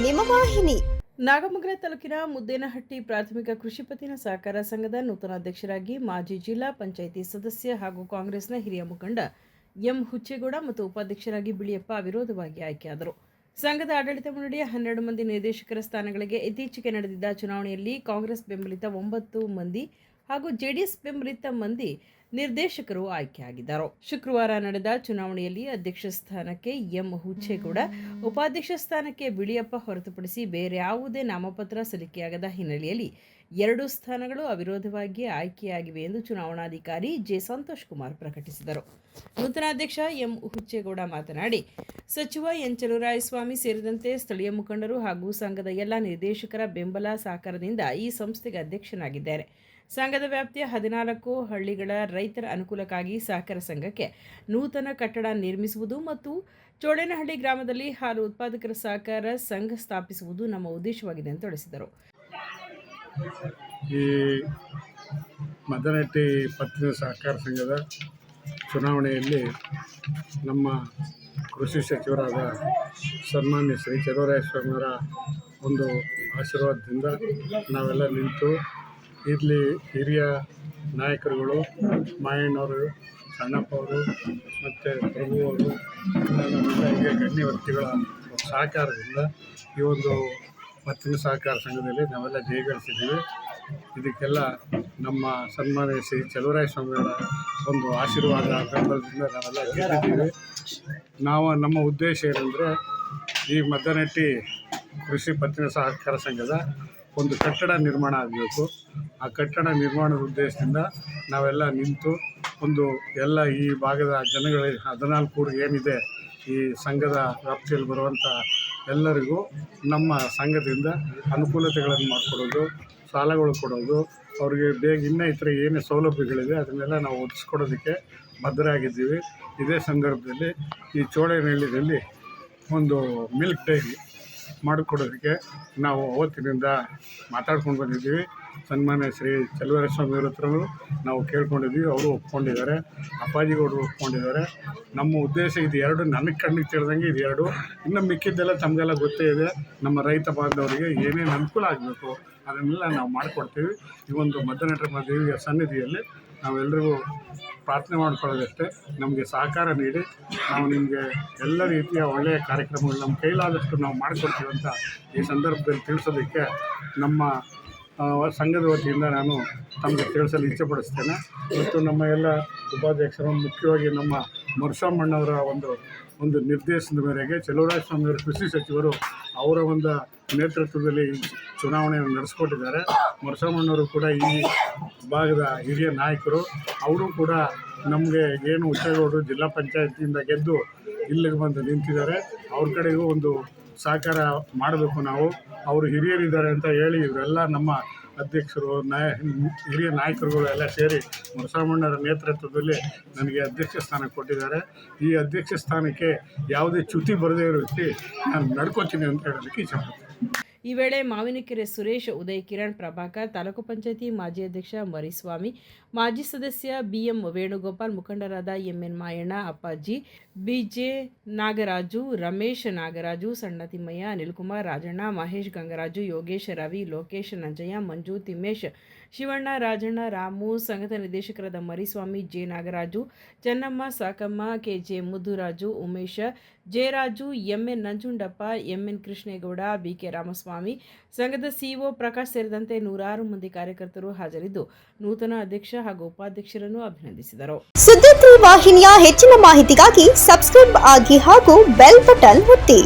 ನಿಮ್ಮ ವಾಹಿನಿ. ನಾಗಮಂಗಲ ತಾಲೂಕಿನ ಮುದ್ದೇನಹಟ್ಟಿ ಪ್ರಾಥಮಿಕ ಕೃಷಿ ಪತ್ತಿನ ಸಹಕಾರ ಸಂಘದ ನೂತನ ಅಧ್ಯಕ್ಷರಾಗಿ ಮಾಜಿ ಜಿಲ್ಲಾ ಪಂಚಾಯಿತಿ ಸದಸ್ಯ ಹಾಗೂ ಕಾಂಗ್ರೆಸ್ನ ಹಿರಿಯ ಮುಖಂಡ ಎಂ ಹುಚ್ಚೇಗೌಡ ಮತ್ತು ಉಪಾಧ್ಯಕ್ಷರಾಗಿ ಬಿಳಿಯಪ್ಪ ಅವಿರೋಧವಾಗಿ ಆಯ್ಕೆಯಾದರು. ಸಂಘದ ಆಡಳಿತ ಮಂಡಳಿಯ ಹನ್ನೆರಡು ಮಂದಿ ನಿರ್ದೇಶಕರ ಸ್ಥಾನಗಳಿಗೆ ಇತ್ತೀಚೆಗೆ ನಡೆದಿದ್ದ ಚುನಾವಣೆಯಲ್ಲಿ ಕಾಂಗ್ರೆಸ್ ಬೆಂಬಲಿತ ಒಂಬತ್ತು ಮಂದಿ ಹಾಗೂ ಜೆಡಿಎಸ್ ಬೆಂಬಲಿತ ಮಂದಿ ನಿರ್ದೇಶಕರು ಆಯ್ಕೆಯಾಗಿದ್ದರು. ಶುಕ್ರವಾರ ನಡೆದ ಚುನಾವಣೆಯಲ್ಲಿ ಅಧ್ಯಕ್ಷ ಸ್ಥಾನಕ್ಕೆ ಎಂ. ಹುಚ್ಚೇಗೌಡ, ಉಪಾಧ್ಯಕ್ಷ ಸ್ಥಾನಕ್ಕೆ ಬಿಳಿಯಪ್ಪ ಹೊರತುಪಡಿಸಿ ಬೇರೆ ಯಾವುದೇ ನಾಮಪತ್ರ ಸಲ್ಲಿಕೆಯಾಗದ ಹಿನ್ನೆಲೆಯಲ್ಲಿ ಎರಡು ಸ್ಥಾನಗಳು ಅವಿರೋಧವಾಗಿ ಆಯ್ಕೆಯಾಗಿವೆ ಎಂದು ಚುನಾವಣಾಧಿಕಾರಿ ಜೆ. ಸಂತೋಷ್ ಕುಮಾರ್ ಪ್ರಕಟಿಸಿದರು. ನೂತನ ಅಧ್ಯಕ್ಷ ಎಂ. ಹುಚ್ಚೇಗೌಡ ಮಾತನಾಡಿ, ಸಚಿವ ಎನ್. ಚಲುರಾಯಸ್ವಾಮಿ ಸೇರಿದಂತೆ ಸ್ಥಳೀಯ ಮುಖಂಡರು ಹಾಗೂ ಸಂಘದ ಎಲ್ಲ ನಿರ್ದೇಶಕರ ಬೆಂಬಲ ಸಹಕಾರದಿಂದ ಈ ಸಂಸ್ಥೆಗೆ ಅಧ್ಯಕ್ಷನಾಗಿದ್ದಾರೆ. ಸಂಘದ ವ್ಯಾಪ್ತಿಯ ಹದಿನಾಲ್ಕು ಹಳ್ಳಿಗಳ ರೈತರ ಅನುಕೂಲಕ್ಕಾಗಿ ಸಹಕಾರ ಸಂಘಕ್ಕೆ ನೂತನ ಕಟ್ಟಡ ನಿರ್ಮಿಸುವುದು ಮತ್ತು ಚೋಳೇನಹಳ್ಳಿ ಗ್ರಾಮದಲ್ಲಿ ಹಾಲು ಉತ್ಪಾದಕರ ಸಹಕಾರ ಸಂಘ ಸ್ಥಾಪಿಸುವುದು ನಮ್ಮ ಉದ್ದೇಶವಾಗಿದೆ ಎಂದು ತಿಳಿಸಿದರು. ಈ ಮದನಟ್ಟಿ ಪತ್ತಿನ ಸಹಕಾರ ಸಂಘದ ಚುನಾವಣೆಯಲ್ಲಿ ನಮ್ಮ ಕೃಷಿ ಸಚಿವರಾದ ಸನ್ಮಾನ್ಯ ಶ್ರೀ ಚಲುವರಾಯಸ್ವಾಮಿಯವರ ಒಂದು ಆಶೀರ್ವಾದದಿಂದ ನಾವೆಲ್ಲ ನಿಂತು ಇಲ್ಲಿ ಹಿರಿಯ ನಾಯಕರುಗಳು, ಮಾಯಣ್ಣವರು ಸಣ್ಣಪ್ಪ ಅವರು ಮತ್ತು ಪ್ರಭು ಅವರು ಗಣ್ಯ ವ್ಯಕ್ತಿಗಳ ಸಹಕಾರದಿಂದ ಈ ಒಂದು ಪತ್ತಿನ ಸಹಕಾರ ಸಂಘದಲ್ಲಿ ನಾವೆಲ್ಲ ಜಯಗಳಿಸಿದ್ದೀವಿ. ಇದಕ್ಕೆಲ್ಲ ನಮ್ಮ ಸನ್ಮಾನ್ಯ ಶ್ರೀ ಚಲುವರಾಯ ಸ್ವಾಮಿಯವರ ಒಂದು ಆಶೀರ್ವಾದ ಬೆಂಬಲದಿಂದ ನಾವೆಲ್ಲ ಗೆದ್ದಿದ್ದೀವಿ. ನಾವು ನಮ್ಮ ಉದ್ದೇಶ ಏನಂದರೆ ಈ ಮದ್ದನಟ್ಟಿ ಕೃಷಿ ಪತ್ತಿನ ಸಹಕಾರ ಸಂಘದ ಒಂದು ಕಟ್ಟಡ ನಿರ್ಮಾಣ ಆಗಬೇಕು. ಆ ಕಟ್ಟಡ ನಿರ್ಮಾಣದ ಉದ್ದೇಶದಿಂದ ನಾವೆಲ್ಲ ನಿಂತು ಒಂದು ಎಲ್ಲ ಈ ಭಾಗದ ಜನಗಳಿಗೆ ಹದಿನಾಲ್ಕು ಊರು ಏನಿದೆ ಈ ಸಂಘದ ವ್ಯಾಪ್ತಿಯಲ್ಲಿ ಬರುವಂಥ ಎಲ್ಲರಿಗೂ ನಮ್ಮ ಸಂಘದಿಂದ ಅನುಕೂಲತೆಗಳನ್ನು ಮಾಡಿಕೊಡೋದು, ಸಾಲಗಳು ಕೊಡೋದು, ಅವ್ರಿಗೆ ಬೇಗ ಇನ್ನೂ ಇತರ ಏನೇ ಸೌಲಭ್ಯಗಳಿದೆ ಅದನ್ನೆಲ್ಲ ನಾವು ಒದಗಿಸ್ಕೊಡೋದಕ್ಕೆ ಬದ್ಧರಾಗಿದ್ದೀವಿ. ಇದೇ ಸಂದರ್ಭದಲ್ಲಿ ಈ ಚೋಳೇನಹಳ್ಳಿಯಲ್ಲಿ ಒಂದು ಮಿಲ್ಕ್ ಡೈರಿ ಮಾಡಿಕೊಡೋದಕ್ಕೆ ನಾವು ಅವತ್ತಿನಿಂದ ಮಾತಾಡ್ಕೊಂಡು ಬಂದಿದ್ದೀವಿ. ಸನ್ಮಾನ್ಯ ಶ್ರೀ ಚಲುವರಾಯಸ್ವಾಮಿಯವ್ರ ಹತ್ರನೂ ನಾವು ಕೇಳ್ಕೊಂಡಿದ್ದೀವಿ. ಅವರು ಒಪ್ಕೊಂಡಿದ್ದಾರೆ. ಅಪ್ಪಾಜಿಗೌಡರು ಒಪ್ಕೊಂಡಿದ್ದಾರೆ. ನಮ್ಮ ಉದ್ದೇಶ ಇದು ಎರಡು ನನಗೆ ಕಣ್ಣಿಗೆ ತಿಳಿದಂಗೆ ಇದು ಎರಡು. ಇನ್ನು ಮಿಕ್ಕಿದ್ದೆಲ್ಲ ತಮಗೆಲ್ಲ ಗೊತ್ತೇ ಇದೆ. ನಮ್ಮ ರೈತ ಬಾಂಧವರಿಗೆ ಏನೇನು ಅನುಕೂಲ ಆಗಬೇಕು ಅದನ್ನೆಲ್ಲ ನಾವು ಮಾಡಿಕೊಡ್ತೀವಿ. ಈ ಒಂದು ಮಧ್ಯನಟರ ದೇವಿಯ ಸನ್ನಿಧಿಯಲ್ಲಿ ನಾವೆಲ್ಲರಿಗೂ ಪ್ರಾರ್ಥನೆ ಮಾಡಿಕೊಳ್ಳೋದಷ್ಟೇ. ನಮಗೆ ಸಹಕಾರ ನೀಡಿ, ನಾವು ನಿಮಗೆ ಎಲ್ಲ ರೀತಿಯ ಒಳ್ಳೆಯ ಕಾರ್ಯಕ್ರಮಗಳು ನಮ್ಮ ಕೈಲಾದಷ್ಟು ನಾವು ಮಾಡಿಕೊಡ್ತೀವಿ ಅಂತ ಈ ಸಂದರ್ಭದಲ್ಲಿ ತಿಳಿಸೋದಕ್ಕೆ ನಮ್ಮ ಸಂಘದ ವತಿಯಿಂದ ನಾನು ತಮಗೆ ತಿಳಿಸಲು ಇಚ್ಛೆಪಡಿಸ್ತೇನೆ. ಮತ್ತು ನಮ್ಮ ಎಲ್ಲ ಉಪಾಧ್ಯಕ್ಷರು, ಮುಖ್ಯವಾಗಿ ನಮ್ಮ ಮರುಷಾಮಣ್ಣವರ ಒಂದು ಒಂದು ನಿರ್ದೇಶನದ ಮೇರೆಗೆ ಚಲುವರಾಯಸ್ವಾಮಿಯವರ ಕೃಷಿ ಸಚಿವರು ಅವರ ಒಂದು ನೇತೃತ್ವದಲ್ಲಿ ಚುನಾವಣೆಯನ್ನು ನಡೆಸ್ಕೊಟ್ಟಿದ್ದಾರೆ. ಮರುಷಾಮಣ್ಣವರು ಕೂಡ ಈ ಭಾಗದ ಹಿರಿಯ ನಾಯಕರು, ಅವರು ಕೂಡ ನಮಗೆ ಏನು ಹುಚ್ಚೇಗೌಡರು ಜಿಲ್ಲಾ ಪಂಚಾಯತಿಯಿಂದ ಗೆದ್ದು ಇಲ್ಲಿಗೆ ಬಂದು ನಿಂತಿದ್ದಾರೆ. ಅವ್ರ ಕಡೆಗೂ ಒಂದು ಸಹಕಾರ ಮಾಡಬೇಕು ನಾವು. ಅವರು ಹಿರಿಯರಿದ್ದಾರೆ ಅಂತ ಹೇಳಿ ಇವರೆಲ್ಲ ನಮ್ಮ ಅಧ್ಯಕ್ಷರು, ನಾಯ, ಹಿರಿಯ ನಾಯಕರುಗಳು ಎಲ್ಲ ಸೇರಿ ಮುರಸಾಮಣ್ಣರ ನೇತೃತ್ವದಲ್ಲಿ ನನಗೆ ಅಧ್ಯಕ್ಷ ಸ್ಥಾನ ಕೊಟ್ಟಿದ್ದಾರೆ. ಈ ಅಧ್ಯಕ್ಷ ಸ್ಥಾನಕ್ಕೆ ಯಾವುದೇ ಚ್ಯುತಿ ಬರದೇ ಇರೋ ರೀತಿ ನಾನು ನಡ್ಕೋತೀನಿ ಅಂತ ಹೇಳೋದಕ್ಕೆ ಇಷ್ಟಪಡ್ತೀನಿ ಈ ವೇಳೆ ಮಾವಿನಕೆರೆ ಸುರೇಶ್, ಉದಯ್, ಕಿರಣ್, ಪ್ರಭಾಕರ್, ತಾಲೂಕು ಪಂಚಾಯತಿ ಮಾಜಿ ಅಧ್ಯಕ್ಷ ಮರಿಸ್ವಾಮಿ, ಮಾಜಿ ಸದಸ್ಯ ಬಿಎಂ ವೇಣುಗೋಪಾಲ್, ಮುಖಂಡರಾದ ಎಂಎನ್ ಮಾಯಣ್ಣ, ಅಪ್ಪಾಜಿ, ಬಿಜೆ ನಾಗರಾಜು, ರಮೇಶ್ ನಾಗರಾಜು, ಸಣ್ಣ ತಿಮ್ಮಯ್ಯ, ಅನಿಲ್ಕುಮಾರ್, ರಾಜಣ್ಣ, ಮಹೇಶ್ ಗಂಗರಾಜು, ಯೋಗೇಶ್ ರವಿ, ಲೋಕೇಶ್ ನಂಜಯ್ಯ, ಮಂಜು ತಿಮ್ಮೇಶ್ ಶಿವಣ್ಣ, ರಾಜಣ್ಣ, ರಾಮು, ಸಂಘದ ನಿರ್ದೇಶಕರಾದ Mariswamy, J. Nagaraju, Chennamma, Sakamma KJ Mudduraju, Umesha Jayaraju MN Nanjundappa MN Krishnegowda BK Ramaswamy. ಸಂಘದ ಸಿಇಒ ಪ್ರಕಾಶ್ ಸೇರಿದಂತೆ ನೂರಾರು ಮಂದಿ ಕಾರ್ಯಕರ್ತರು ಹಾಜರಿದ್ದು ನೂತನ ಅಧ್ಯಕ್ಷ ಹಾಗೂ ಉಪಾಧ್ಯಕ್ಷರನ್ನು ಅಭಿನಂದಿಸಿದರು. ಸುದ್ದಿ ವಾಹಿನಿಯ ಹೆಚ್ಚಿನ ಮಾಹಿತಿಗಾಗಿ ಸಬ್ಸ್ಕ್ರೈಬ್ ಆಗಿ ಹಾಗೂ ಬೆಲ್ ಬಟನ್ ಒತ್ತಿ.